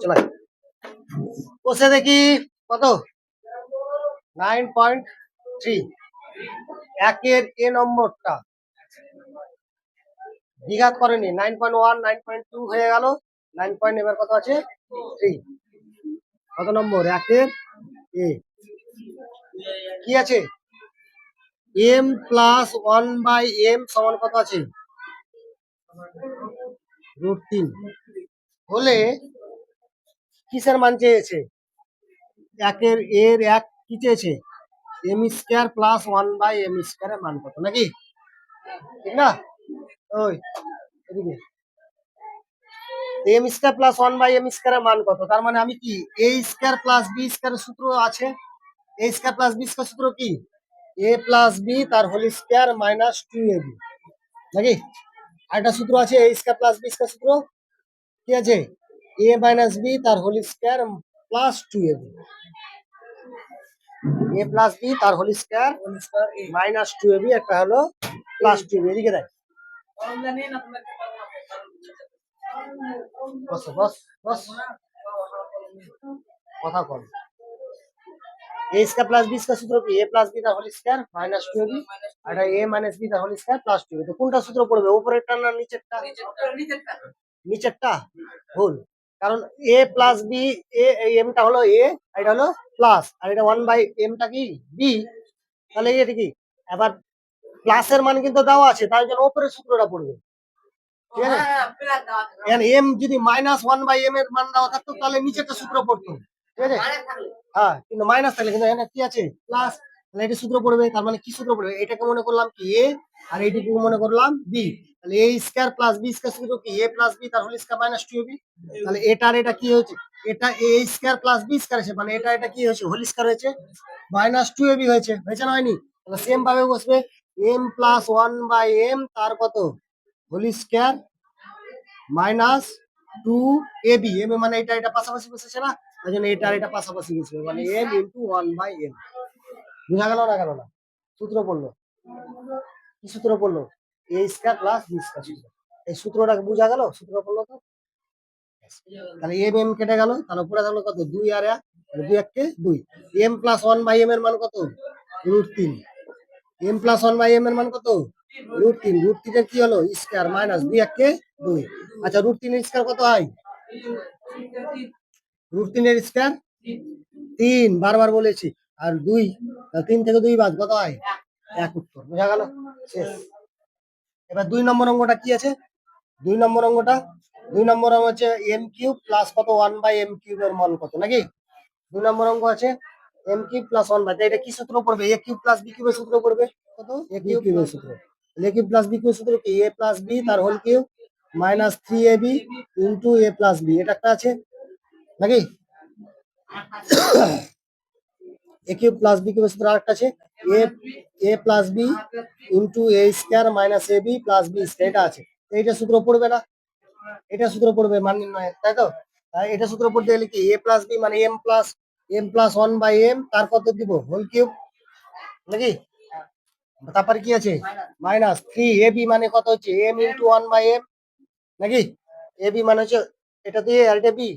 চলাই। বসে দেখি কত? নাইন পয়েন্ট থ্রি একের এ নম্বরটা। দ্বিঘাত করেনি। Nine point one nine point two হয়ে গেল। নাইন পয়েন্ট এবার কত আছে? থ্রি কত নম্বর? একের এ। কি আছে? M plus one by M সমান কত আছে? রুট তিন। হলে কিসের মান চেয়েছে? একের, এর এক কি চেয়েছে? M square plus one by M স্কোয়ারের মান কত, নাকি? ঠিক না? ওই, এদিকে। M square plus one by M স্কোয়ারের মান কত? তার মানে আমি কি এ স্কোয়ার প্লাস বি স্কোয়ারের সূত্র আছে? A square plus B square সূত্র কি? এ প্লাস বি তার whole square minus two A B নাকি? আরেকটা সূত্র আছে A square plus B square সূত্র? কি আছে? এ মাইনাস বি তার whole square plus two A B A plus B তার whole square minus two A B একটা হলো প্লাস টু এবি এদিকে দেয় বস বস বস। কথা কম। স্কোয়ার প্লাস বি স্কোয়ার সূত্র কি? এ প্লাস বি তার whole square minus two A B R A minus B তার হোল স্কোয়ার প্লাস টু তো কোনটা সূত্র পড়বে? উপরেরটা না নিচেরটা নিচেরটা? ভুল। কারণ এ প্লাস বি এ এমটা হলো এ আর এটা হলো প্লাস আর এটা ওয়ান বাই এমটা কি? বি তাহলে এটা কি? এবার প্লাসের মান কিন্তু দেওয়া আছে তাই জন্য ওপরের সূত্রটা পড়বে। ঠিক আছে? এম যদি মাইনাস ওয়ান বাই এম এর মান দেওয়া থাকতো তাহলে নিচেরটা সূত্র পড়তো। ঠিক আছে? হ্যাঁ কিন্তু মাইনাস থাকলে কিন্তু এখানে কি আছে? প্লাস তাহলে এটা সূত্র পড়বে, তার মানে কি সূত্র পড়বে? এটাকে মনে করলাম কি এ আর এইটাকে মনে করলাম বি তাহলে A square plus B square সূত্র কি? এ প্লাস বি তার whole square minus two B তাহলে এটা আর এটা কি হয়েছে? এটা A square plus B square হয়েছে মানে এটা এটা কি হয়েছে? হোল স্কয়ার হয়েছে। মাইনাস টু বি হয়েছে। হয়েছে না হয়নি? তাহলে সেম ভাবে বসবে। M plus one by M তার কত? Whole square minus two A B M মানে এটা এটা পাশাপাশি বসেছে না? তাই জন্য এটা আর এটা পাশাপাশি বসবে। মানে M into one by M বুঝা গেল না গেল না। সূত্র পড়ল। কি সূত্র পড়ল? A square plus B square সূত্র। এই সূত্রটা বুঝা গেল? সূত্র পড়ল তো? তাহলে এম এম কেটে গেল, তাহলে উপরে থাকল কত? দুই আর এক দুই এককে দুই। M plus one by M এর মান কত? রুট তিন। M plus one by M এর মান কত? রুট তিন। রুট তিনের কি হলো? স্কয়ার মাইনাস দুই এককে দুই। আচ্ছা রুট তিনের স্কয়ার কত হয়? রুট তিনের স্কয়ার তিন। বারবার বলেছি। আর দুই তিন থেকে দুই বাদ কত হয়? এক উত্তর বোঝা গেল? শেষ। এবার দুই নম্বর অঙ্গটা কি আছে? দুই নম্বর অঙ্গটা দুই নম্বর অঙ্গ হচ্ছে এম কিউব প্লাস কত? ওয়ান বাই এম কিউব এর মান কত? নাকি? দুই নম্বর অঙ্ক আছে M cube plus one by এটা কি সূত্র পড়বে? এ কিউব প্লাস বি কিউবের সূত্র পড়বে? কত? এ কিউব কিউবের সূত্র। এ কিউব প্লাস বি কিউবের সূত্র কি? এ প্লাস বি তার whole cube minus three A B into A plus B এটা একটা আছে? নাকি? এ কিউব প্লাস বি কিউবের সূত্র আরেকটা আছে। A A plus B into A square minus A B plus B square আছে। এইটা সূত্র পড়বে না। এটা সূত্র পড়বে মান নির্ণয় তাই তো? এটা সূত্র পড়তে গেলে কি? এ প্লাস বি মানে M plus M plus one by M তার কত দিব? হোল কিউব নাকি? তারপরে কি আছে? মাইনাস থ্রি এ বি মানে কত হচ্ছে? M into one by M নাকি? এ বি মানে হচ্ছে, এটা তো এ আর এটা B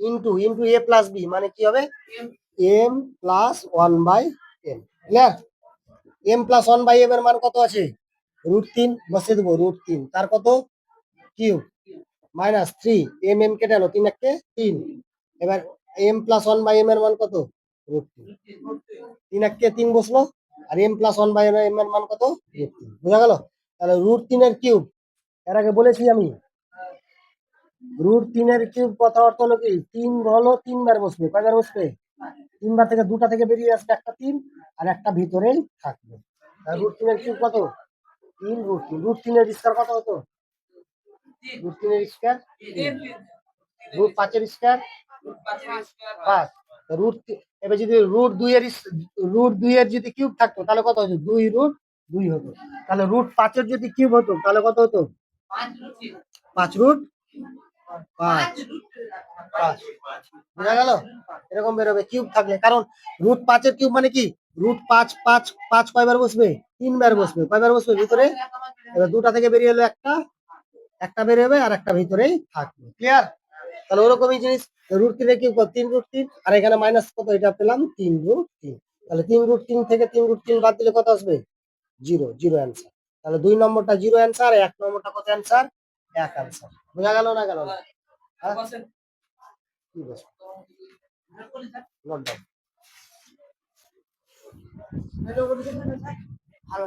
into into A plus B মানে কি হবে? M plus one by M clear M plus one by M এর মান কত আছে? রুট তিন, বসিয়ে দেবো রুট তিন। তার কত? Q minus three M M কেটে আনো তিন একে তিন। এবার M plus one by M এর মান কত? রুট তিন। তিন একে তিন বসল, আর M plus one by M এর মান কত? রুট তিন। বোঝা গেল? তাহলে রুট তিনের কিউব এর আগে বলেছি আমি। রুট তিনের কিউব কথা অর্থ হলো কি? তিন হলো তিনবার বসবে। কয়বার বসবে? তিনবার থেকে দুটা থেকে বেরিয়ে আসবে একটা তিন আর একটা ভিতরেই থাকবে। রুট তিনের কিউব কত? তিন রুট তিন। রুট তিনের স্কোয়ার কত হতো? রুট তিনের স্কোয়ার রুট পাঁচের স্কোয়ার পাঁচ। রুট এবার যদি রুট দুইয়ের রুট দুইয়ের যদি কিউব থাকতো, তাহলে কত হতো? দুই রুট দুই হতো। তাহলে রুট পাঁচের যদি কিউব হতো, তাহলে কত হতো? পাঁচ রুট পাঁচ। পাঁচ। বোঝা গেল? এরকম বেরোবে কিউব থাকলে। কারণ রুট পাঁচের কিউব মানে কি? রুট পাঁচ পাঁচ পাঁচ কয়বার বসবে? তিনবার বসবে। কয়বার বসবে? ভিতরে? এবার দুটা থেকে বেরিয়ে এলো একটা একটা বের হবে আর একটা ভিতরেই থাকবে। ক্লিয়ার তাহলে ওরকমই জিনিস। রুট তিনে কি কর- তিন রুট তিন। আর এখানে মাইনাস কত? এটা পেলাম তিন রুট তিন। তাহলে তিন রুট তিন থেকে তিন রুট তিন বাদ দিলে কত আসবে? জিরো জিরো অ্যান্সার তাহলে দুই নম্বরটা জিরো অ্যান্সার এক নম্বরটা কত অ্যান্সার এক অ্যান্সার বোঝা গেল না গেল? না হ্যাঁ? কি বলছো নোট ডাউন ভালো